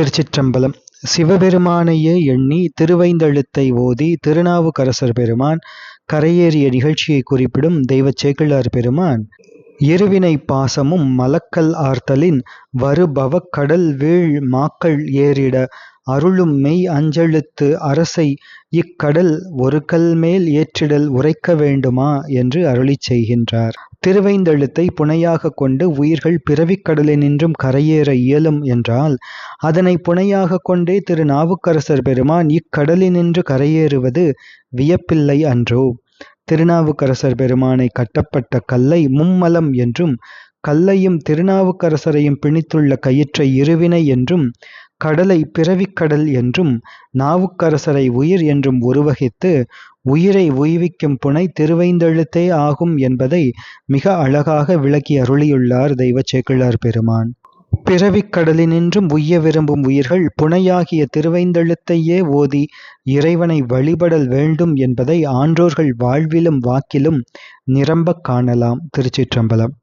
திருச்சிற்றம்பலம் சிவபெருமானையே எண்ணி திருவைந்தெழுத்தை ஓதி திருநாவுக்கரசர் பெருமான் கரையேறிய நிகழ்ச்சியை குறிப்பிடும் தெய்வச் சேக்கிழார் பெருமான் இருவினை பாசமும் மலக்கல் ஆர்த்தலின் வருபவக் கடல் வீழ் மாக்கள் ஏறிட அருளும் மெய் அஞ்செழுத்து அரசை இக்கடல் ஒரு கல்மேல் ஏற்றிடல் உரைக்க வேண்டுமா என்று அருளிச் செய்கின்றார். திருவைந்தெழுத்தை புனையாகக் கொண்டு உயிர்கள் பிறவிக்கடலினின்றும் கரையேற இயலும் என்றால் அதனை புனையாகக் கொண்டே திருநாவுக்கரசர் பெருமான் இக்கடலினின்று கரையேறுவது வியப்பில்லை அன்றோ? திருநாவுக்கரசர் பெருமானை கட்டப்பட்ட கல்லை மும்மலம் என்றும் கல்லையும் திருநாவுக்கரசரையும் பிணித்துள்ள கயிற்றை இருவினை என்றும் கடலை பிறவிக் கடல் என்றும் நாவுக்கரசரை உயிர் என்றும் உருவகித்து உயிரை உய்விக்கும் புனை திருவைந்தெழுத்தே ஆகும் என்பதை மிக அழகாக விளக்கி அருளியுள்ளார் தெய்வச் சேக்கிழார் பெருமான். பிறவிக் கடலினின்றும் உய்ய விரும்பும் உயிர்கள் புனையாகிய திருவைந்தெழுத்தையே ஓதி இறைவனை வழிபடல் வேண்டும் என்பதை ஆன்றோர்கள் வாழ்விலும் வாக்கிலும் நிரம்பக் காணலாம். திருச்சிற்றம்பலம்.